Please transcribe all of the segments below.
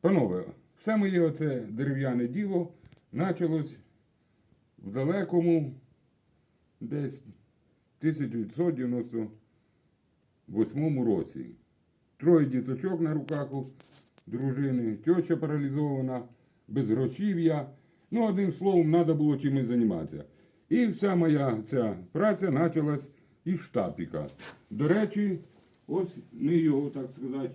Панове, все моє оце дерев'яне діло почалось в далекому десь 1998 році. Троє діточок на руках у дружини, тьоща паралізована, без грошів'я. Ну, одним словом, треба було чимось займатися. І вся моя ця праця почалась із штапіка. До речі, ось ми його, так сказати,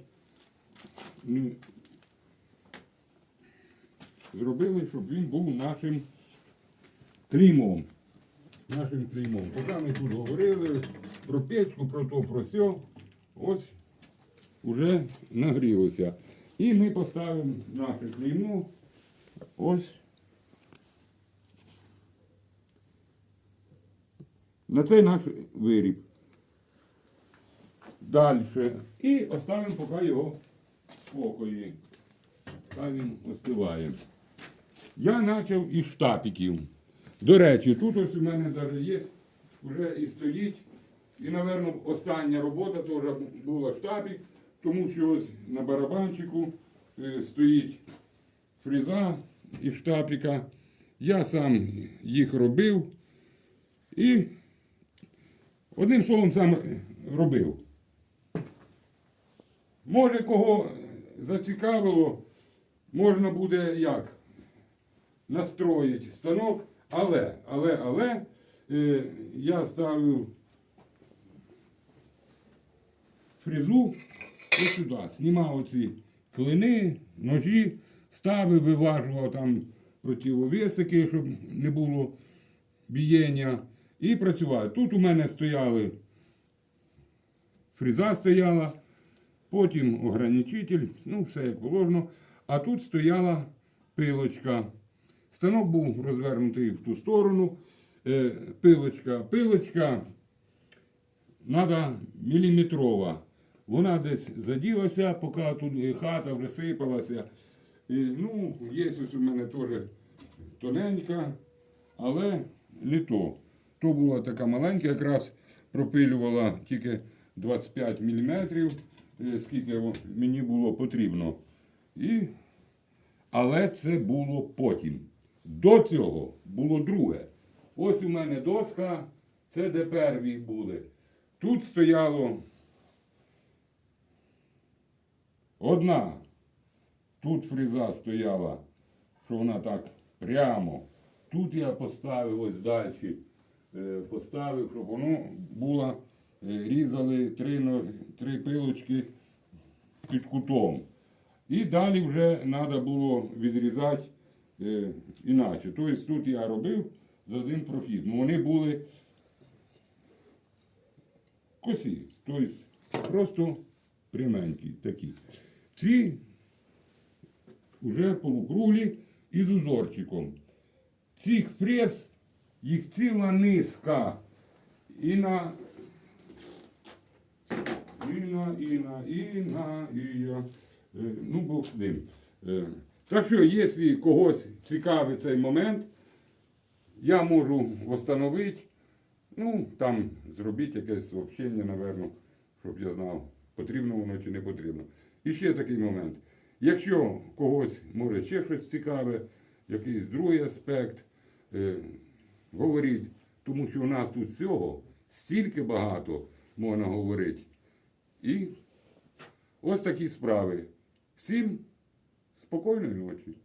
зробили, щоб він був нашим клеймом. Нашим клеймом. Поки ми тут говорили про печку, про то, про сьо, ось вже нагрілося. І ми поставимо наше клеймо ось на цей наш виріб. Далі. І оставимо поки його в спокої. Хай він остиває. Я почав із штапіків. До речі, тут ось у мене навіть є, вже і стоїть. І, напевно, остання робота теж була штапік, тому що ось на барабанчику е, стоїть фреза із штапіка. Я сам їх робив і одним словом сам робив. Може, кого зацікавило, можна буде як настроїти станок, але, але, але е, я ставив фрезу ось сюди, знімав оці клини, ножі, ставив, виважував там противовесики, щоб не було бієння. І працював. Тут у мене стояли фреза стояла, потім ограничитель, ну все як положено. А тут стояла пилочка. Станок був розвернутий в ту сторону. Е, Пилочка, пилочка треба міліметрова. Вона десь заділася, поки тут е, хата вже. І, ну, є ось у мене теж тоненька, але не то. То була така маленька, якраз пропилювала тільки 25 мм, скільки мені було потрібно. І... Але це було потім. До цього було друге. Ось у мене доска, це де перві були. Тут стояло одна. Тут фреза стояла, що вона так прямо. Тут я поставив ось далі, е, поставив, щоб воно було, е, різали три, три пилочки під кутом. І далі вже треба було відрізати е, іначе. Тобто тут я робив за один прохід. Ну вони були косі, тобто просто пряменькі такі. Ці вже полукруглі із узорчиком. Цих фрез, їх ціла низка. І на Інна, Інна, Інна, Ія. Е, Ну, Бог з ним. Так що, якщо когось цікавить цей момент, я можу встановити, ну, там зробити якесь сообщення, напевно, щоб я знав, потрібно воно чи не потрібно. І ще такий момент. Якщо когось може ще щось цікаве, якийсь другий аспект, е, говоріть, тому що у нас тут всього стільки багато можна говорити. І ось такі справи. Всім спокійної ночі.